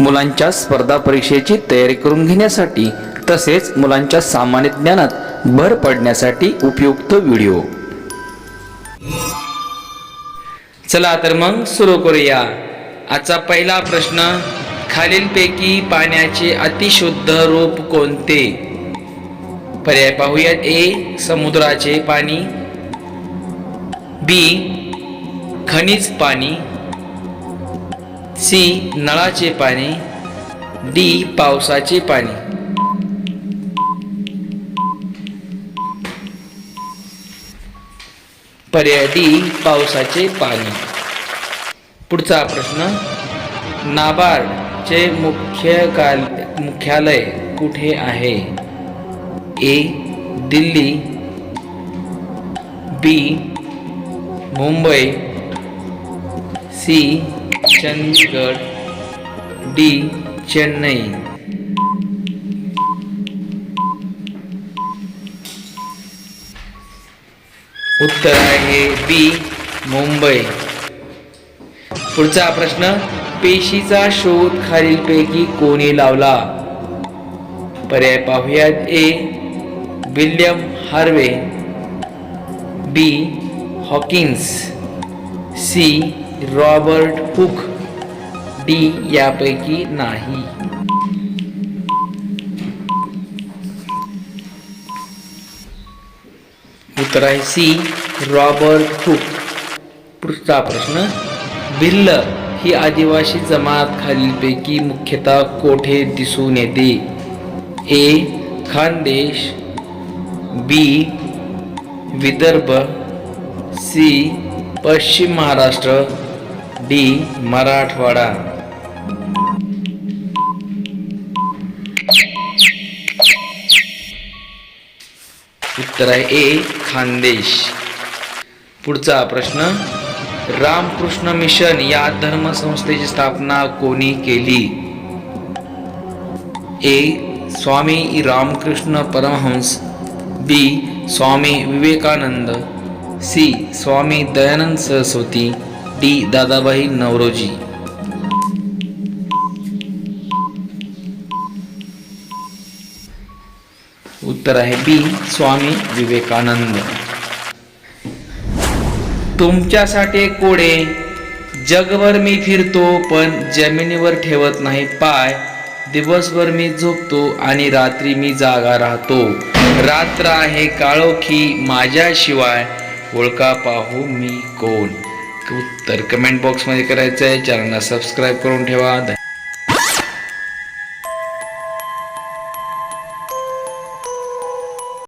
मुलांच्या स्पर्धा परीक्षेची तयारी करून घेण्यासाठी तसेच मुलांच्या सामान्य ज्ञानात भर पडण्यासाठी उपयुक्त व्हिडिओ. चला तर मग सुरू करूया. आजचा पहिला प्रश्न खालीलपैकी पाण्याचे अतिशुद्ध रूप कोणते? पर्याय पाहूयात. ए समुद्राचे पाणी. बी खनिज पाणी. सी नळाचे पाणी. डी पावसाचे पाणी. पर्याय डी पावसाचे पाणी. पुढचा प्रश्न नाबार्डचे मुख्य काल मुख्यालय कुठे आहे? A Delhi. B Mumbai. C Chandigarh D Chennai. उत्तर आहे बी मुंबई. पुढचा प्रश्न पेशीचा शोध खालीलपैकी कोणी लावला? पर्याय पाहूयात A William Harvey B Hawkins C Robert Cook D यापैकी नाही. उत्तर आहे सी रॉबर्ट कुक पुढचा प्रश्न भिल्ल ही आदिवासी जमात खालीलपैकी मुख्यतः कोठे दिसून येते? A Khandesh B Vidarbha C पश्चिम महाराष्ट्र डी मराठवाडा. उत्तर आहे ए खानदेश. पुढचा प्रश्न रामकृष्ण मिशन या धर्मसंस्थेची स्थापना कोणी केली? A Swami Ramakrishna Paramhansa. B Swami Vivekananda. C Swami Dayanand Saraswati. D Dadabhai Naoroji. उत्तर आहे बी स्वामी विवेकानंद. तुमच्यासाठी कोडे. जगभर मी फिरतो पण जमिनीवर ठेवत नाही पाय. दिवसभर मी झोपतो आणि रात्री मी जागा राहतो. रात्र आहे काळोखी माझ्याशिवाय. ओळखा पाहू मी कोण. उत्तर कमेंट बॉक्समध्ये करायचं आहे चॅनलला सबस्क्राईब करून ठेवा.